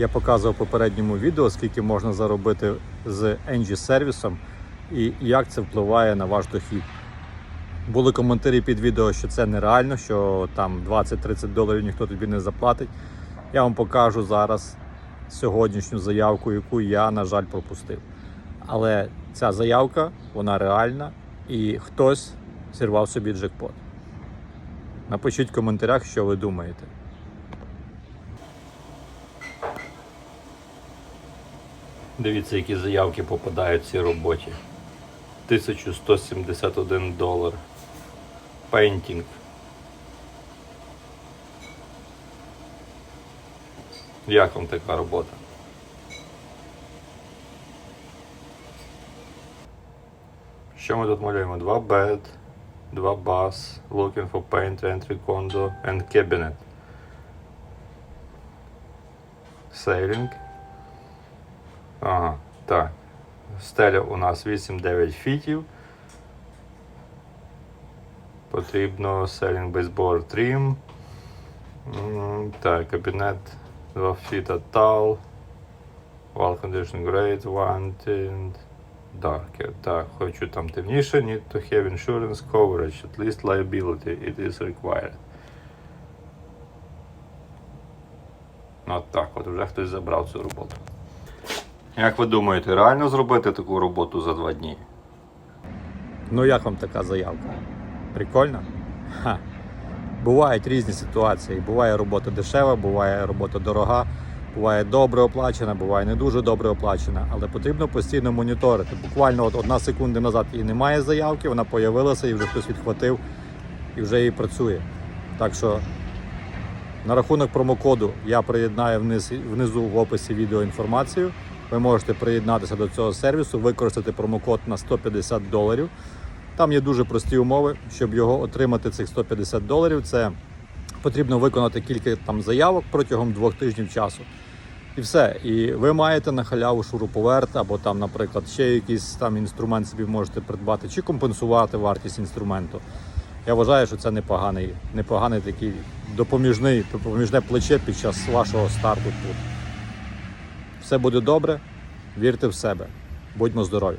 Я показував в попередньому відео, скільки можна заробити з NG сервісом і як це впливає на ваш дохід. Були коментарі під відео, що це нереально, що там 20-30 доларів ніхто тобі не заплатить. Я вам покажу зараз сьогоднішню заявку, яку я, на жаль, пропустив. Але ця заявка, вона реальна, і хтось зірвав собі джекпот. Напишіть в коментарях, що ви думаєте. Дивіться, які заявки попадають в цій роботі. 1171 долар. Пейнтінг. Як вам така робота? Що ми тут малюємо? Два bed, два bus, looking for paint, entry condo and cabinet. Sailing. Ага, так. Стеля у нас 8-9 фітів. Потрібно selling baseboard trim. М, Так, кабінет 2 фіта tall. Wall condition one and darker. Так, хочу там темніше, need to have insurance coverage, at least liability, it is required. От так, от вже хтось забрав цю роботу. Як ви думаєте, реально зробити таку роботу за два дні? Ну як вам така заявка? Прикольно? Ха. Бувають різні ситуації. Буває робота дешева, буває робота дорога, буває добре оплачена, буває не дуже добре оплачена, але потрібно постійно моніторити. Буквально от одна секунда назад і немає заявки, вона появилася і вже хтось відхватив і вже її працює. Так що на рахунок промокоду я приєднаю вниз, внизу в описі відео інформацію. Ви можете приєднатися до цього сервісу, використати промокод на 150 доларів. Там є дуже прості умови, щоб його отримати цих 150 доларів. Це потрібно виконати кілька там заявок протягом двох тижнів часу. І все. І ви маєте на халяву шуруповерт, або там, наприклад, ще якийсь там інструмент собі можете придбати, чи компенсувати вартість інструменту. Я вважаю, що це непоганий, непоганий такий допоміжний, допоміжне плече під час вашого старту тут. Все буде добре, вірте в себе. Будьмо здорові!